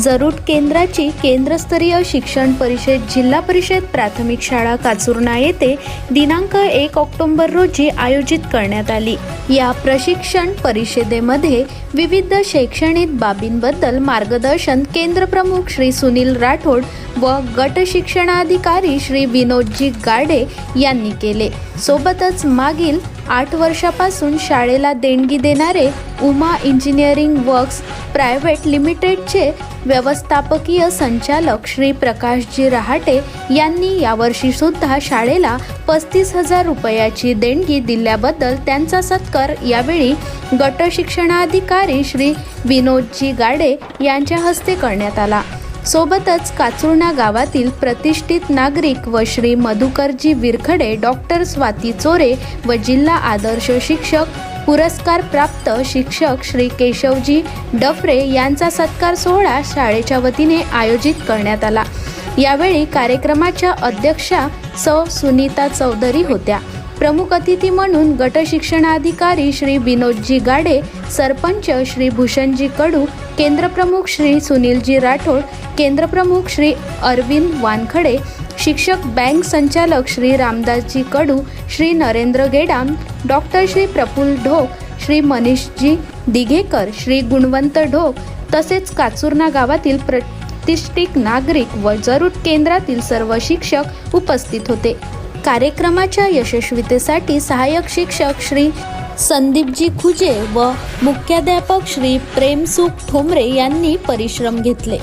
जरूट केंद्राची केंद्रस्तरीय शिक्षण परिषद जिल्हा परिषद प्राथमिक शाळा काचुर्णा येथे दिनांक एक ऑक्टोबर रोजी आयोजित करण्यात आली. या प्रशिक्षण परिषदेमध्ये विविध शैक्षणिक बाबींबद्दल मार्गदर्शन केंद्रप्रमुख श्री सुनील राठोड व गट शिक्षणाधिकारी श्री विनोदजी गाडे यांनी केले. सोबतच मागील आठ वर्षापासून शाळेला देणगी देणारे उमा इंजिनिअरिंग वर्क्स प्रायव्हेट लिमिटेडचे व्यवस्थापकीय संचालक श्री प्रकाशजी रहाटे यांनी यावर्षी सुद्धा शाळेला पस्तीस हजार रुपयाची देणगी दिल्याबद्दल त्यांचा सत्कार. यावेळी गट शिक्षणाधिकारी श्री विनोदजी गाडे यांच्या हस्ते करण्यात आला. सोबतच काचुर्णा गावातील प्रतिष्ठित नागरिक व श्री मधुकरजी विरखडे डॉक्टर स्वाती चोरे व जिल्हा आदर्श शिक्षक पुरस्कार प्राप्त शिक्षक श्री केशवजी डफरे यांचा सत्कार सोहळा शाळेच्या वतीने आयोजित करण्यात आला. यावेळी कार्यक्रमाच्या अध्यक्षा सौ. सुनीता चौधरी होत्या. प्रमुख अतिथी म्हणून गट शिक्षणाधिकारी श्री विनोदजी गाडे सरपंच श्री भूषणजी कडू केंद्रप्रमुख श्री सुनीलजी राठोड केंद्रप्रमुख श्री अरविंद वानखडे शिक्षक बँक संचालक श्री रामदासजी कडू श्री नरेंद्र गेडाम डॉक्टर श्री प्रफुल ढोक श्री मनीषजी दिघेकर श्री गुणवंत ढोक तसेच काचुरना गावातील प्रतिष्ठित नागरिक व जरूर केंद्रातील सर्व शिक्षक उपस्थित होते. कार्यक्रमाच्या यशस्वीतेसाठी सहाय्यक शिक्षक श्री संदीपजी खुजे व मुख्याध्यापक श्री प्रेमसुख ठोंबरे यांनी परिश्रम घेतले.